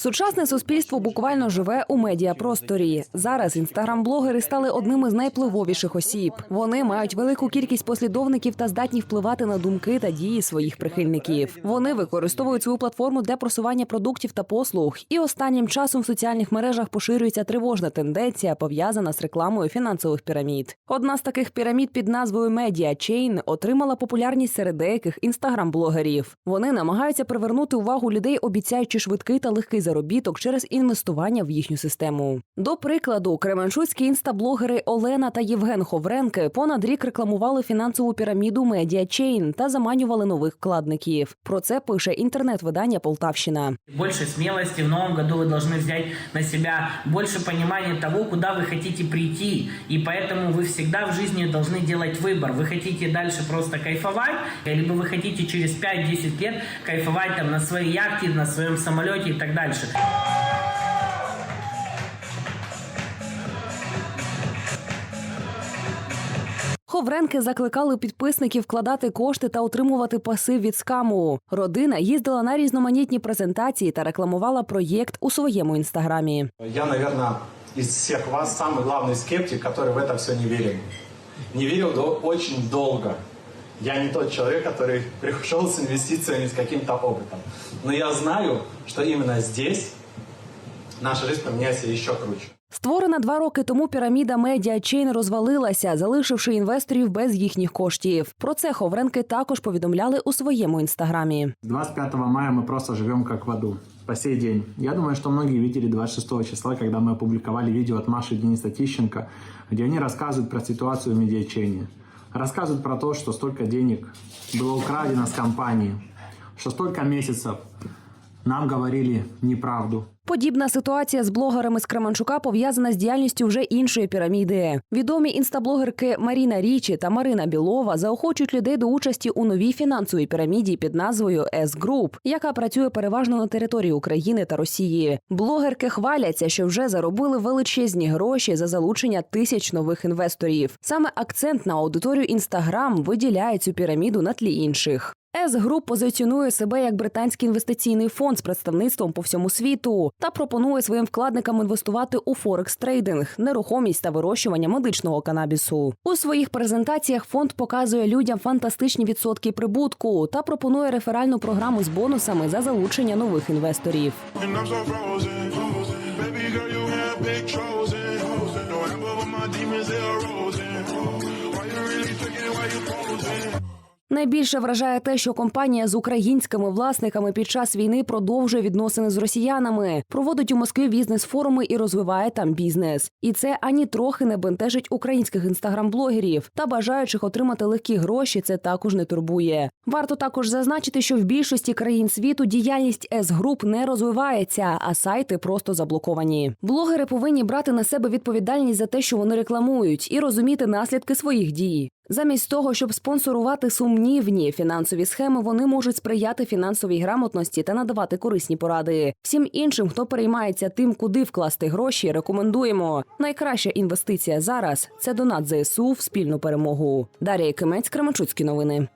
Сучасне суспільство буквально живе у медіапросторі. Зараз інстаграм-блогери стали одними з найвпливовіших осіб. Вони мають велику кількість послідовників та здатні впливати на думки та дії своїх прихильників. Вони використовують свою платформу для просування продуктів та послуг. І останнім часом в соціальних мережах поширюється тривожна тенденція, пов'язана з рекламою фінансових пірамід. Одна з таких пірамід під назвою Media Chain отримала популярність серед деяких інстаграм-блогерів. Вони намагаються привернути увагу людей, обіцяючи швидкий та легкий заробіток через інвестування в їхню систему. До прикладу, кременчуцькі інстаблогери Олена та Євген Ховренки понад рік рекламували фінансову піраміду Media Chain та заманювали нових вкладників. Про це пише інтернет-видання Полтавщина. Больше смелости в новом году вы должны взять на себя больше понимания того, куда вы хотите прийти. И поэтому вы всегда в жизни должны делать выбор. Вы хотите дальше просто кайфовать, либо вы хотите через 5-10 лет кайфовать там на своей яхте, на своем самолете и так дальше. Ховренки закликали підписників вкладати кошти та отримувати пасив від скаму. Родина їздила на різноманітні презентації та рекламувала проєкт у своєму інстаграмі. Я, наверное, из всех вас самый главный скептик, который в это все не верил. Не верил до- очень долго. Я не тот человек, который пришел с инвестициями с каким-то опытом. Но я знаю, что именно здесь наша жизнь поменяется еще круче. Створена два роки тому піраміда Media Chain розвалилася, залишивши інвесторів без їхніх коштів. Про це Ховренки також повідомляли у своєму інстаграмі. 25 мая мы просто живем как в аду. По сей день. Я думаю, что многие видели 26 числа, когда мы опубликовали видео от Маши и Дениса Тищенко, где они рассказывают про ситуацию в медиачейне. Рассказывают про то, что столько денег было украдено с компании, что столько месяцев нам говорили неправду. Подібна ситуація з блогерами з Кременчука пов'язана з діяльністю вже іншої піраміди. Відомі інстаблогерки Маріна Річі та Марина Білова заохочують людей до участі у новій фінансовій піраміді під назвою S Group, яка працює переважно на території України та Росії. Блогерки хваляться, що вже заробили величезні гроші за залучення тисяч нових інвесторів. Саме акцент на аудиторію Інстаграм виділяє цю піраміду на тлі інших. С-груп позиціонує себе як британський інвестиційний фонд з представництвом по всьому світу та пропонує своїм вкладникам інвестувати у форекс трейдинг, нерухомість та вирощування медичного канабісу. У своїх презентаціях фонд показує людям фантастичні відсотки прибутку та пропонує реферальну програму з бонусами за залучення нових інвесторів. Найбільше вражає те, що компанія з українськими власниками під час війни продовжує відносини з росіянами, проводить у Москві бізнес-форуми і розвиває там бізнес. І це ані трохи не бентежить українських інстаграм-блогерів та бажаючих отримати легкі гроші. Це також не турбує. Варто також зазначити, що в більшості країн світу діяльність С-груп не розвивається, а сайти просто заблоковані. Блогери повинні брати на себе відповідальність за те, що вони рекламують, і розуміти наслідки своїх дій. Замість того, щоб спонсорувати сумнівні фінансові схеми, вони можуть сприяти фінансовій грамотності та надавати корисні поради. Всім іншим, хто переймається тим, куди вкласти гроші, рекомендуємо. Найкраща інвестиція зараз це донат ЗСУ в спільну перемогу. Дар'я Кимець, Кременчуцькі новини.